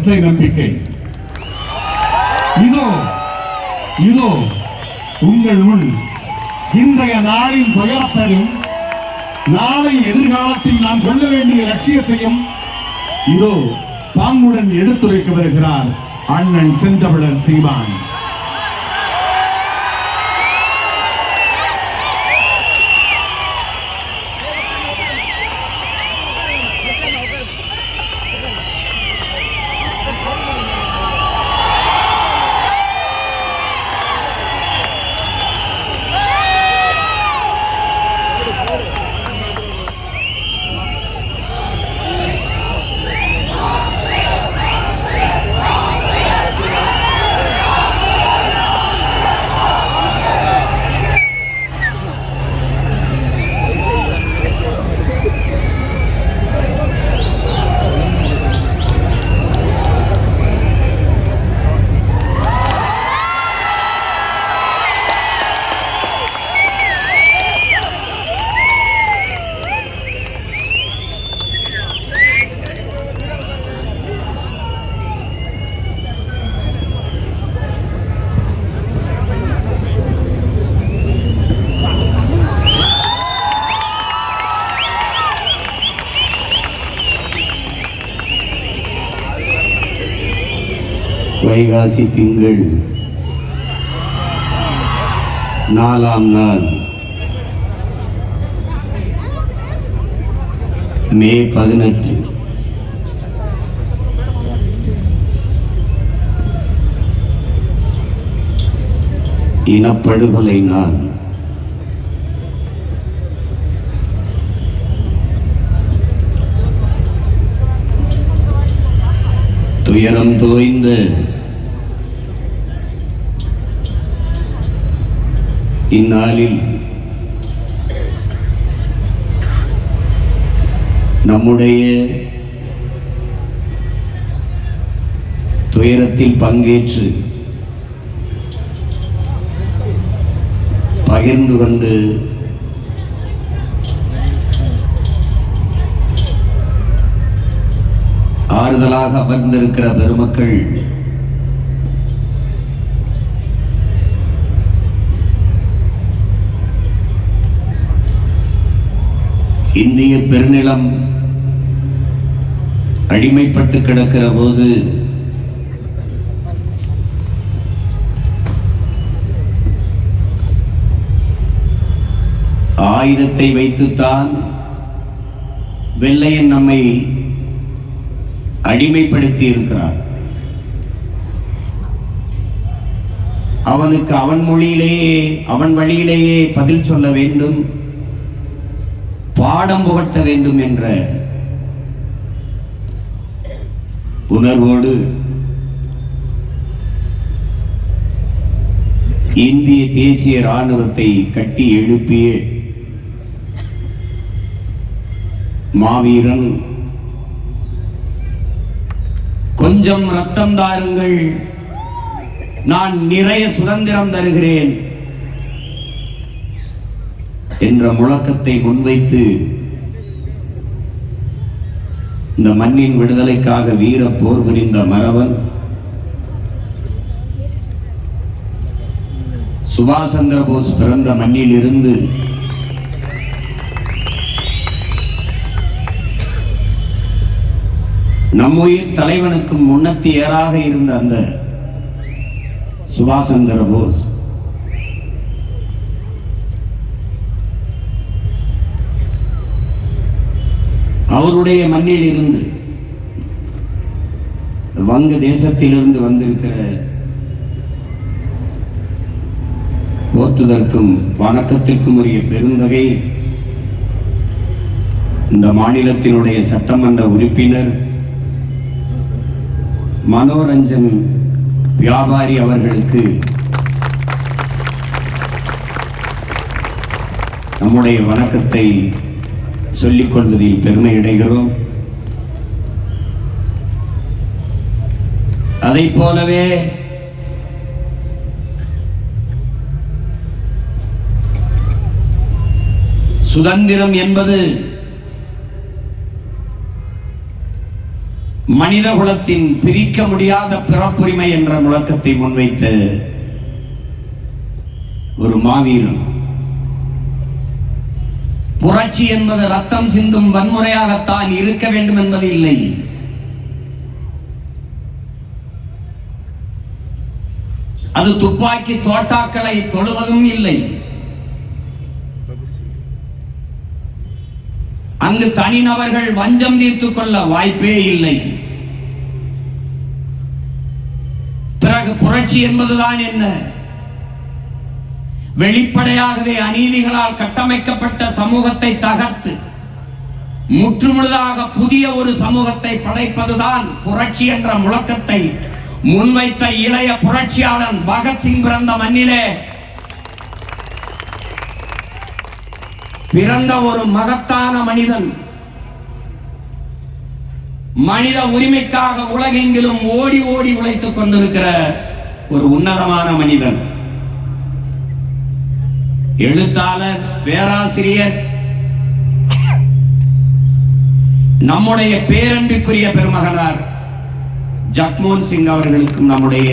உலக ஒற்றை நம்பிக்கை. இதோ இதோ உங்கள் முன் இன்றைய நாளின் துயரத்தையும் நாளை எதிர்காலத்தில் நாம் கொள்ள வேண்டிய லட்சியத்தையும் இதோ பாங்குடன் எடுத்துரைக்க வருகிறார் அண்ணன் செந்தமிழன் சீமான். வைகாசி திங்கள் நாலாம் நாள். மே பதினெட்டு. இனப்படுகொலை நாள். துயரம் தோய்ந்த இந்நாளில் நம்முடைய துயரத்தில் பங்கேற்று பகிர்ந்து கொண்டு ஆறுதலாக அமர்ந்திருக்கிற பெருமக்கள் இந்திய பெருநிலம் அடிமைப்பட்டு கிடக்கிற போது ஆயுதத்தை வைத்துத்தான் வெள்ளையன் நம்மை அடிமைப்படுத்தி இருக்கிறான் அவனுக்கு அவன் மொழியிலேயே அவன் வழியிலேயே பதில் சொல்ல வேண்டும். பாடம் புகட்ட வேண்டும் என்ற உணர்வோடு இந்திய தேசிய ராணுவத்தை கட்டி எழுப்பிய மாவீரன் கொஞ்சம் ரத்தம் தாருங்கள் நான் நிறைய சுதந்திரம் தருகிறேன். என்ற முழக்கத்தை முன்வைத்து இந்த மண்ணின் விடுதலைக்காக வீர போர் புரிந்த மரவன் சுபாஷ் சந்திர போஸ் பிறந்த மண்ணில் இருந்து நம்முயிர் தலைவனுக்கு முன்னத்தியராக இருந்த அந்த சுபாஷ் சந்திர போஸ் அவருடைய மண்ணில் இருந்து வங்க தேசத்திலிருந்து வந்திருக்கிற போற்றுதற்கும் வணக்கத்திற்கும் உரிய பெருந்தகை இந்த மாநிலத்தினுடைய சட்டமன்ற உறுப்பினர் மனோரஞ்சன் வியாபாரி அவர்களுக்கு நம்முடைய வணக்கத்தை சொல்லிக் கொள்வதில் பெருமை அடைகிறோம் அதை போலவே சுதந்திரம் என்பது மனித குலத்தின் பிரிக்க முடியாத பிறப்புரிமை என்ற முழக்கத்தை முன்வைத்து ஒரு மாவீரன். புரட்சி என்பது ரத்தம் சிந்தும் வன்முறையாகத்தான் இருக்க வேண்டும் என்பது இல்லை. அது துப்பாக்கி தோட்டாக்களை தொழுவதும் இல்லை. அங்கு தனிநபர்கள் வஞ்சம் தீர்த்துக் கொள்ள வாய்ப்பே இல்லை. பிறகு புரட்சி என்பதுதான் என்ன? வெளிப்படையாகவே அநீதிகளால் கட்டமைக்கப்பட்ட சமூகத்தை தகர்த்து முற்றுமுழுதாக புதிய ஒரு சமூகத்தை படைப்பதுதான் புரட்சி என்ற முழக்கத்தை முன்வைத்த இளைய புரட்சியாளன் பகத்சிங் பிறந்த மண்ணிலே. பிறந்த ஒரு மகத்தான மனிதன். மனித உரிமைக்காக உலகெங்கிலும் ஓடி ஓடி உழைத்துக் கொண்டிருக்கிற ஒரு உன்னதமான மனிதன். எழுத்தாளர் பேராசிரியர் நம்முடைய பேரன்பிற்குரிய பெருமகனார் ஜக்மோகன் சிங் அவர்களுக்கும் நம்முடைய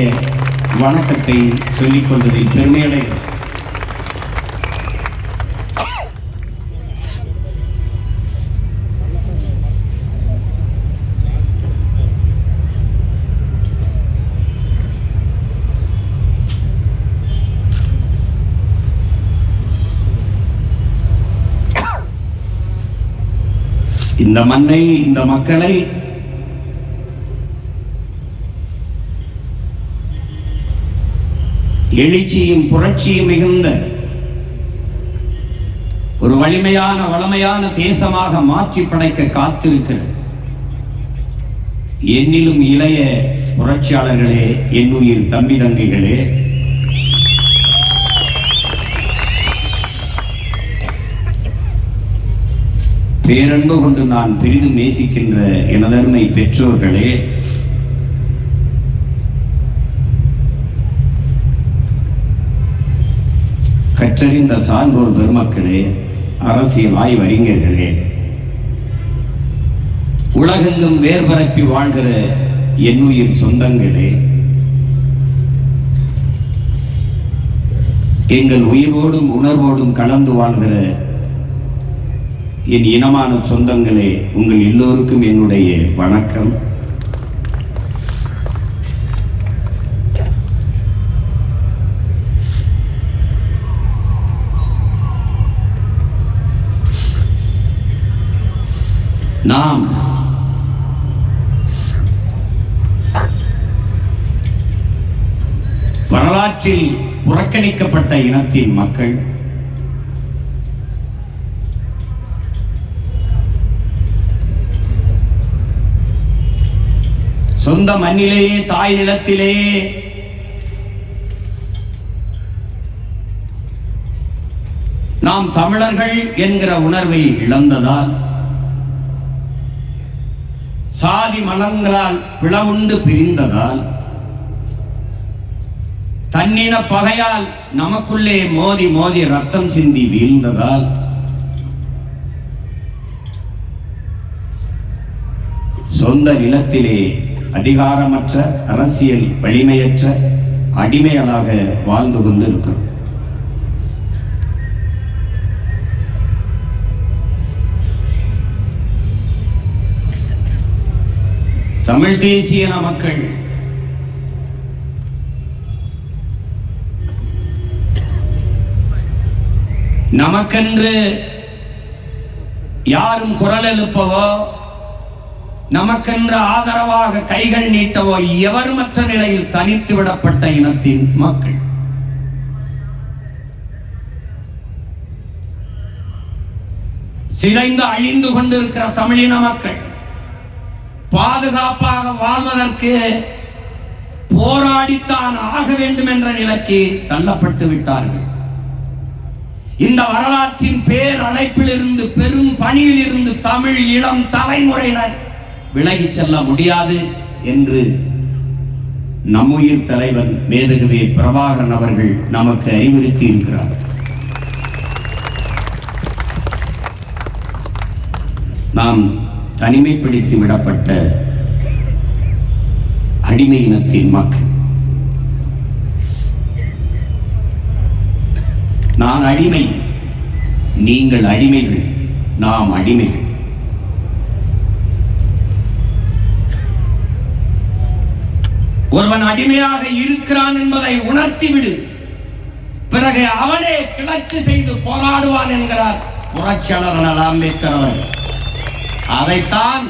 வணக்கத்தை சொல்லிக் கொள்வதில் பெருமையடைகிறோம். இந்த மண்ணை இந்த மக்களை எழுச்சியும் புரட்சியும் மிகுந்த ஒரு வலிமையான வளமையான தேசமாக மாற்றி படைக்க காத்திருக்கிறது. என்னிலும் இளைய புரட்சியாளர்களே என்னுயிர் தம்பி தங்கைகளே பேரன்பு கொண்டு நான் பெரிதும் நேசிக்கின்ற எனதருமை பெற்றோர்களே கற்றறிந்த சான்றோர் பெருமக்களே அரசியல் ஆய்வறிஞர்களே உலகெங்கும் வேர்பரப்பி வாழ்கிற என்னுயிர் சொந்தங்களே எங்கள் உயிரோடும் உணர்வோடும் கலந்து வாழ்கிற என் இனமான சொந்தங்களே உங்கள் எல்லோருக்கும் என்னுடைய வணக்கம். நாம் வரலாற்றில் புறக்கணிக்கப்பட்ட இனத்தின் மக்கள் சொந்த மண்ணிலேயே தாய் நிலத்திலே. நாம் தமிழர்கள் என்கிற உணர்வை இழந்ததால் சாதி மலங்களால் பிளவுண்டு பிரிந்ததால் தன்னின பகையால் நமக்குள்ளே மோதி மோதி ரத்தம் சிந்தி வீழ்ந்ததால் சொந்த நிலத்திலே அதிகாரமற்ற அரசியல் வலிமையற்ற அடிமைகளாக வாழ்ந்து கொண்டிருக்கிறோம். தமிழ் தேசிய மக்கள் நமக்கென்று யாரும் குரல் எழுப்பவோ நமக்கென்று ஆதரவாக கைகள் நீட்டவோ எவருமற்ற நிலையில் தனித்து விடப்பட்ட இனத்தின் மக்கள். சிதைந்து அழிந்து கொண்டிருக்கிற தமிழின மக்கள் பாதுகாப்பாக வாழ்வதற்கு போராடித்தான் ஆக வேண்டும் என்ற நிலைக்கு தள்ளப்பட்டு விட்டார்கள். இந்த வரலாற்றின் பேர் அழைப்பிலிருந்து பெரும் பணியில் இருந்து தமிழ் இளம் தலைமுறையினர் விலகிச் செல்ல முடியாது என்று நம்முயிர் தலைவன் மேதகுவே பிரபாகரன் அவர்கள் நமக்கு அறிவுறுத்தி இருக்கிறார் நாம் தனிமைப்படுத்தி விடப்பட்ட அடிமை இனத்தின் மக்கள் நான் அடிமை நீங்கள் அடிமைகள் நாம் அடிமைகள். ஒருவன் அடிமையாக இருக்கிறான் என்பதை உணர்த்திவிடு. பிறகு அவனே கிளர்ச்சி செய்து போராடுவான் என்கிறார் புரட்சியாளர் அண்ணல் அம்பேத்கர் அவர் அதைத்தான்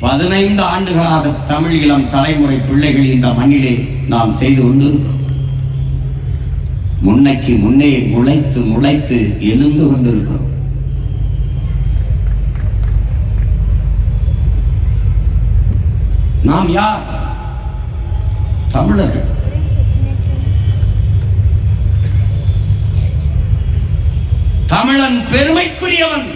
பதினைந்து ஆண்டுகளாக தமிழ் இளம் தலைமுறை பிள்ளைகள் இந்த மண்ணிலே நாம் செய்து கொண்டிருக்கிறோம். முன்னைக்கு முன்னே முளைத்து முளைத்து எழுந்து கொண்டிருக்கிறோம். நாம் யார்? தமிழர்கள். தமிழன் பெருமைக்குரியவன்.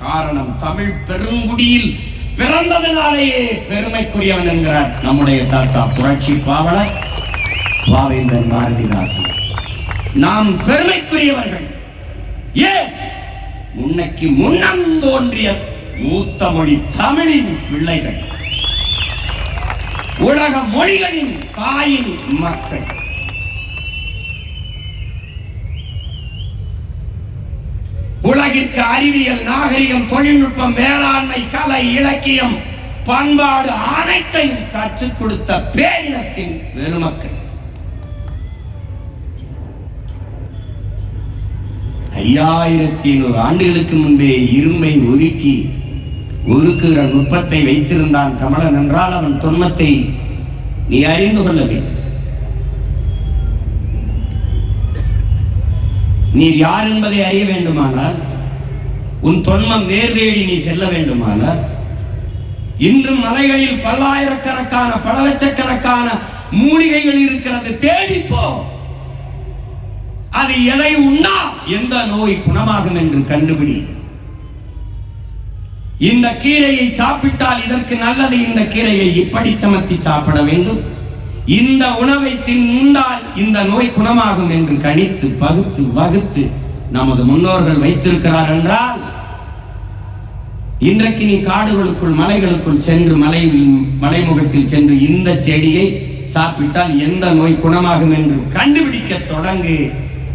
காரணம் தமிழ் பெருங்குடியில் பிறந்ததினாலேயே பெருமைக்குரியவன் என்கிறார் நம்முடைய தாத்தா புரட்சி பாவலர் பாவேந்தர் பாரதிதாசன். நாம் பெருமைக்குரியவர்கள். ஏன்? முன்னைக்கு முன்னம் தோன்றிய மூத்த மொழி தமிழின் பிள்ளைகள். உலக மொழிகளின் தாயின் மக்கள். உலகிற்கு அறிவியல் நாகரிகம் தொழில்நுட்பம் வேளாண்மை கலை இலக்கியம் பண்பாடு அனைத்தையும் கற்றுக் கொடுத்த பேரினத்தின் பெருமக்கள். ஐயாயிரத்தி ஐநூறு ஆண்டுகளுக்கு முன்பே இரும்பை உருக்கி உருக்குகிற நுட்பத்தை வைத்திருந்தான் தமிழன் என்றால் அவன் தொன்மத்தை நீ அறிந்து கொள்ள வேண்டும். நீ யார் என்பதை அறிய வேண்டுமானால் உன் தொன்மம் வேர் தேடி நீ செல்ல வேண்டுமானால் இன்றும் மலைகளில் பல்லாயிரக்கணக்கான பல லட்சக்கணக்கான மூலிகைகள் இருக்கிறது தேடிப்போ அது எதை உண்ணா? எந்த நோய் குணமாகும் என்று கண்டுபிடி. இந்த கீரையை சாப்பிட்டால் இதற்கு நல்லது. இந்த கீரையை இப்படி சமத்தி சாப்பிட வேண்டும். இந்த உணவை தின்னால் இந்த நோய் குணமாகும் என்று கணித்து பகுத்து வகுத்து நமது முன்னோர்கள் வைத்திருக்கிறார் என்றால் இன்றைக்கு நீ காடுகளுக்குள் மலைகளுக்குள் சென்று மலை மலைமுகட்டில் சென்று இந்த செடியை சாப்பிட்டால் எந்த நோய் குணமாகும் என்று கண்டுபிடிக்க தொடங்கு.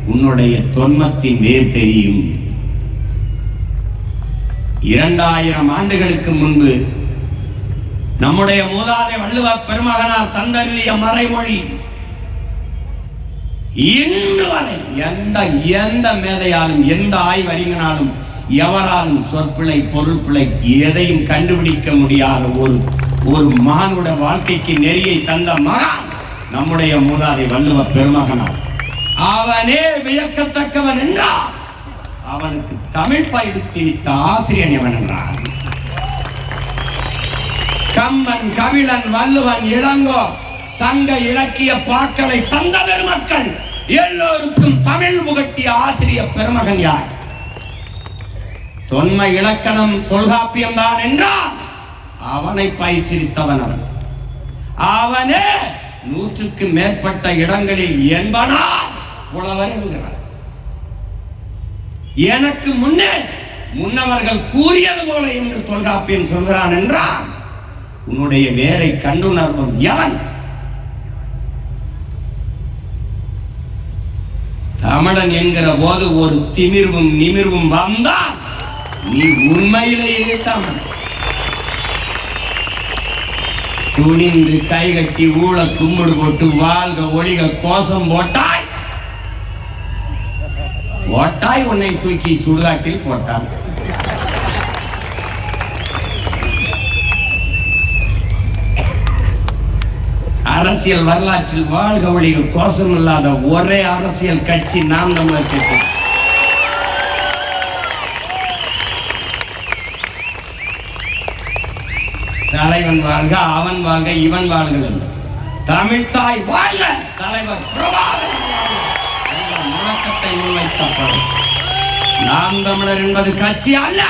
உன்னுடைய தொன்மத்தின் வேர் தெரியும். இரண்டாயிரம் ஆண்டுகளுக்கு முன்பு நம்முடைய மூதாதை வள்ளுவ பெருமகனார் தந்தருளிய மறைமொழி இன்று வரை எந்த எந்த மேதையாலும் எந்த ஆய்வறிஞனாலும் எவராலும் சொற்பிழை பொருள்பிழை எதையும் கண்டுபிடிக்க முடியாத ஒரு ஒரு மகனுடைய வாழ்க்கைக்கு நெறியை தந்த மகன் நம்முடைய மூதாதை வள்ளுவ பெருமகனார். அவனே வியக்கத்தக்கவன் என்றார். அவனுக்கு தமிழ் பயிற்சி வைத்த ஆசிரியன் எவன் என்றார் கம்பன் கவிழன் வள்ளுவன் இளங்கோ சங்க இலக்கிய பாக்களை தந்த பெருமக்கள் எல்லோருக்கும் தமிழ் புகட்டிய ஆசிரிய பெருமகன் யார்? தொன்மை இலக்கணம் தொல்காப்பியம் தான் என்றால் அவனை பயிற்றுவித்தவன் அவன். அவனே நூற்றுக்கு மேற்பட்ட இடங்களில் என்பனா புலவர் என்கிறார். எனக்கு முன்னே முன்னவர்கள் கூறியது போல என்று தொல்காப்பியன் சொல்கிறான் என்றால் உன்னுடைய வேரை கண்டுணர்வன் யான்? தமிழன் என்கிற போது ஒரு திமிர்வும் நிமிர்வும் வந்தால் நீ உண்மையிலேயே தமிழ் துணிந்து கைகட்டி ஊழ கும்பிடு போட்டு வாழ்க ஒளிக கோஷம் போட்டாய் போட்டாய் உன்னை தூக்கி சுடுகாட்டில் போட்டான். அரசியல் வரலாற்றில் வாழ்க ஒளிக கோஷம் இல்லாத ஒரே அரசியல் கட்சி நாம் தமிழர் கட்சி. தலைவன் வாழ்க அவன் வாழ்க இவன் வாழ்க தமிழ்தாய் தமிழ் தாய் வாழ்க தலைவர் பிரபா முன்வைத்தப்படும் நாம் தமிழர் என்பது கட்சி அல்ல.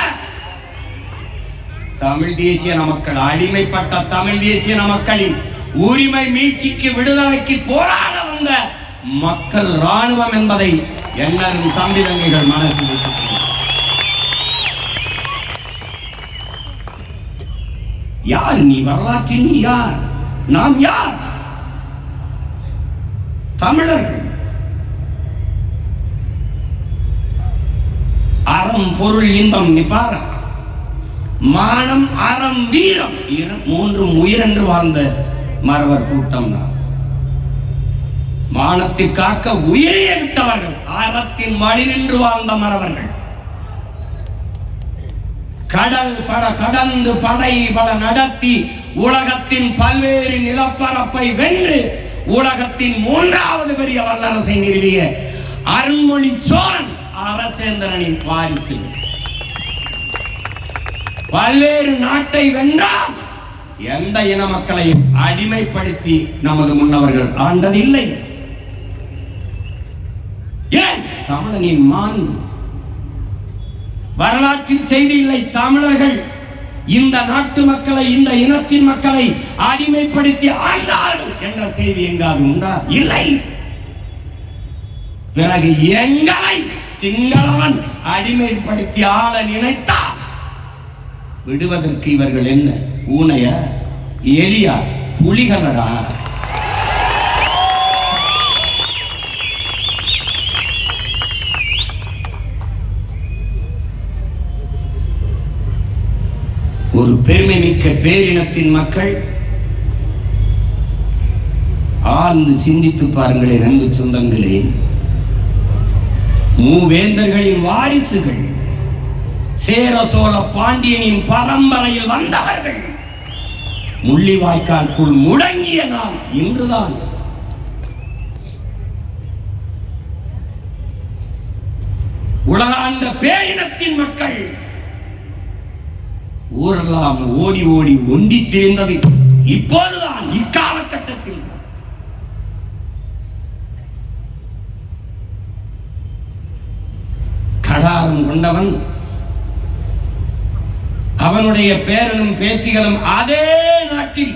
தமிழ் தேசிய மக்கள் அடிமைப்பட்ட தமிழ் தேசிய மக்களின் உரிமை மீட்சிக்கு விடுதலைக்கு போராட வந்த மக்கள் ராணுவம் என்பதை எல்லாரும் தம்பி தங்கைகள் மனதில் யார் நீ வரலாற்றின் நீ யார்? நாம் யார்? தமிழர்கள். அறம் பொருள் இன்பம் நிப்பாரம். மானம் அறம் வீரம். இரு- மூன்றும் உயிரென்று வாழ்ந்த மறவர் கூட்டம் தான். மானத்தை காக்க உயிரையே விட்டவர்கள் அறத்தின் வழி நின்று வாழ்ந்த மறவர்கள். கடல் பல கடந்து படை பல நடத்தி உலகத்தின் பல்வேறு நிலப்பரப்பை வென்று உலகத்தின் மூன்றாவது பெரிய வல்லரசை நிறுவிய அருண்மொழி சோழன் அரசேந்திரனின் வாரிசு பல்வேறு நாட்டை வென்றால் எந்த இன மக்களையும் அடிமைப்படுத்தி நமது முன்னவர்கள் ஆண்டதில்லை. ஏன்? தமிழனின் மாண்பு வரலாற்றில் செய்தி இல்லை தமிழர்கள். இந்த நாட்டு மக்களை இந்த இனத்தின் மக்களை அடிமைப்படுத்தி ஆண்டார்கள் என்ற செய்தி எங்காவது உண்டா? இல்லை. பிறகு எங்களை சிங்களவன் அடிமைப்படுத்தி ஆள நினைத்தா? விடுவதற்கு இவர்கள் என்ன? பூனைய? எலியா? புலிகளடா? ஒரு பெருமை மிக்க பேரினத்தின் மக்கள் ஆழ்ந்து சிந்தித்து பாருங்களேன் அன்பு சொந்தங்களே. மூவேந்தர்களின் வாரிசுகள் சேர சோழ பாண்டியனின் பரம்பரையில் வந்தவர்கள். முள்ளிவாய்க்காலுக்குள் முடங்கிய நாள் இன்றுதான். உலகாண்ட பேரினத்தின் மக்கள் ஊரெல்லாம் ஓடி ஓடி ஒண்டி திரிந்தது. இப்போதுதான் இக்காலகட்டத்தில் தான் கொண்டவன். அவனுடைய பேரனும் பேத்திகளும் அதே நாட்டில்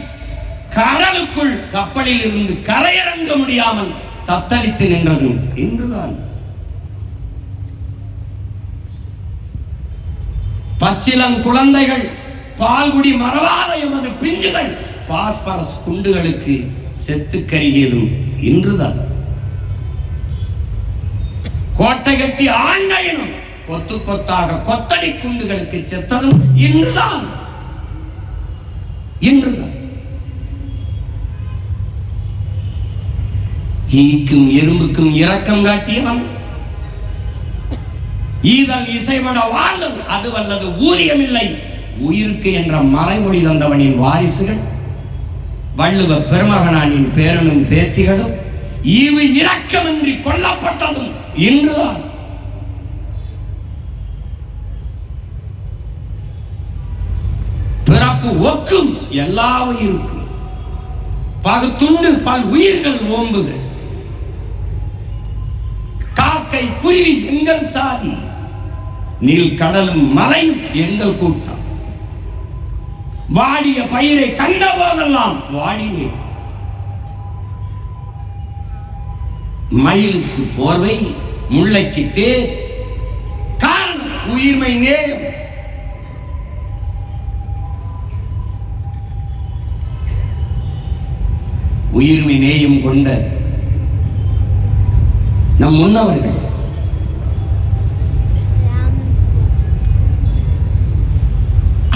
கடலுக்குள் கப்பலில் இருந்து கரையிறங்க முடியாமல் தத்தளித்து நின்றது இன்றுதான். பச்சிலங் குழந்தைகள் பால்குடி மறவாத எமது பிஞ்சுகள் பாஸ்பரஸ் குண்டுகளுக்கு செத்து கருகியதும் இன்றுதான். கோட்டை கட்டி ஆண்டையினும் கொத்து கொத்தாக கொத்தடி குண்டுகளுக்கு செத்ததும் இன்றுதான் இன்றுதான். ஈக்கும் எறும்புக்கும் இரக்கம் காட்டியவன் ஈதல் இசைவட வாழ்ந்தது அது வல்லது ஊதியமில்லை. உயிருக்கு என்ற மறைமொழி தந்தவனின் வாரிசுகள். வள்ளுவ பெருமகனானின் பேரனும் பேத்திகளும் ஈவு இரக்கமின்றி கொல்லப்பட்டதும் இன்றுதான். ஒக்கும் எல்லா உயிருக்கும் பகுத்துண்டு பல் உயிர்கள் ஓம்புக. காக்கை குருவி எங்கள் சாதி. நீல் கடலும் மலை எங்கள் கூட்டம். வாடிய பயிரை கண்ட போதெல்லாம் வாடினேன். மயிலுக்கு போர்வை முல்லைக்கு தேர் காரணம் உயிர்மை நேயம் உயிர்மை நேயம் கொண்ட நம் முன்னவர்கள்.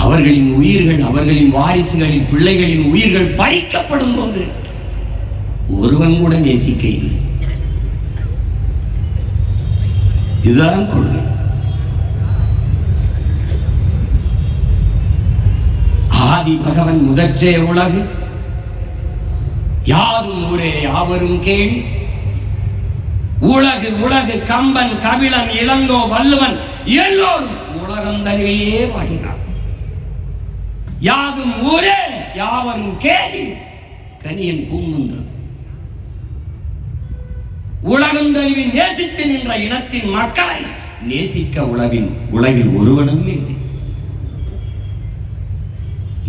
அவர்களின் உயிர்கள் அவர்களின் வாரிசுகளின் பிள்ளைகளின் உயிர்கள் பறிக்கப்படும் போது ஒருவன் கூட நேசிக்க இல்லை இதுதான் கொடுமை. ஆதி பகவன் முதற்றே உலகு. யாரும் ஊரே யாவரும் கேளி உலகு உலகு கம்பன் கபிலன் இளங்கோ வள்ளுவன் எல்லோரும் உலகம் தருவியே பாடினார் யாதும் ஊரே யாவரும் கேளி கனியன் பூங்குன்றம் உலகம் தழுவி நேசித்து நின்ற இனத்தின் மக்களை நேசிக்க உலகின் உலகில் ஒருவனும் இல்லை.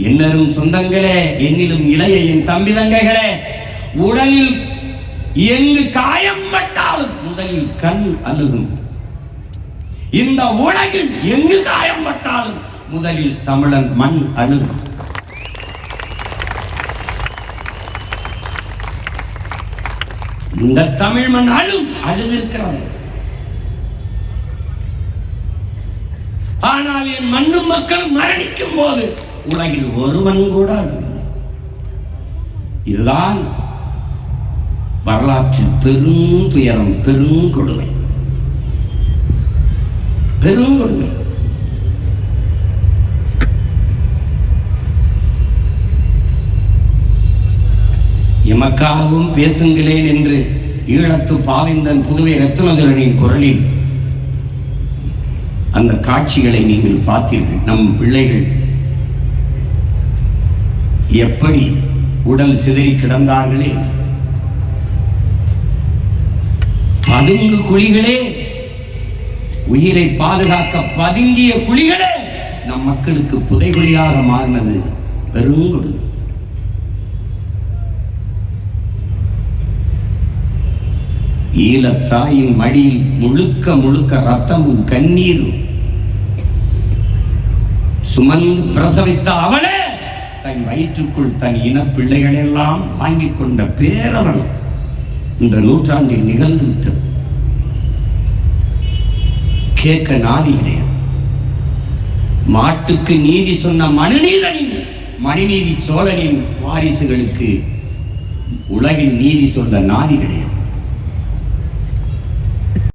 என்னரும் சொந்தங்களே என்னிலும் இளைய என் தம்பி உடலில் எங்கு காயம் பட்டாலும் முதலில் கண் அழுகும். இந்த உலகில் எங்கு காயம் பட்டாலும் முதலில் தமிழன் மண் அழுகும். இந்த தமிழ் மண் அழும் அழுதிருக்கிறது. ஆனால் என் மண்ணும் மக்கள் மரணிக்கும் போது உலகில் ஒருவன் கூட அழவில்லை இதுதான் வரலாற்றில் பெரும் துயரம் பெருங்கொடுமை பெருங்கொடுமை எமக்காகவும் பேசுங்களேன் என்று ஈழத்து பாவிந்தன் புதுவை ரத்னதுரனின் குரலில் அந்த காட்சிகளை நீங்கள் பார்த்தீர்கள். நம் பிள்ளைகள் எப்படி உடல் சிதறி கிடந்தார்களே? பதுங்கு குழிகளே உயிரை பாதுகாக்க பதுங்கிய குழிகளே நம் மக்களுக்கு புதைகுழியாக மாறினது பெருங்குடு. ஈழத்தாயின் மடியில் முழுக்க முழுக்க ரத்தமும் கண்ணீரும் சுமந்து பிரசவித்த அவளே தன் வயிற்றுக்குள் தன் இன பிள்ளைகளெல்லாம் வாங்கி கொண்ட பேரவலம் இந்த நூற்றாண்டில் நிகழ்ந்து விட்டது கேட்க நாதி கிடையாது. மாட்டுக்கு நீதி சொன்ன மனுநீதனின் மணிநீதி சோழனின் வாரிசுகளுக்கு உலகின் நீதி சொன்ன நாதி கிடையாது.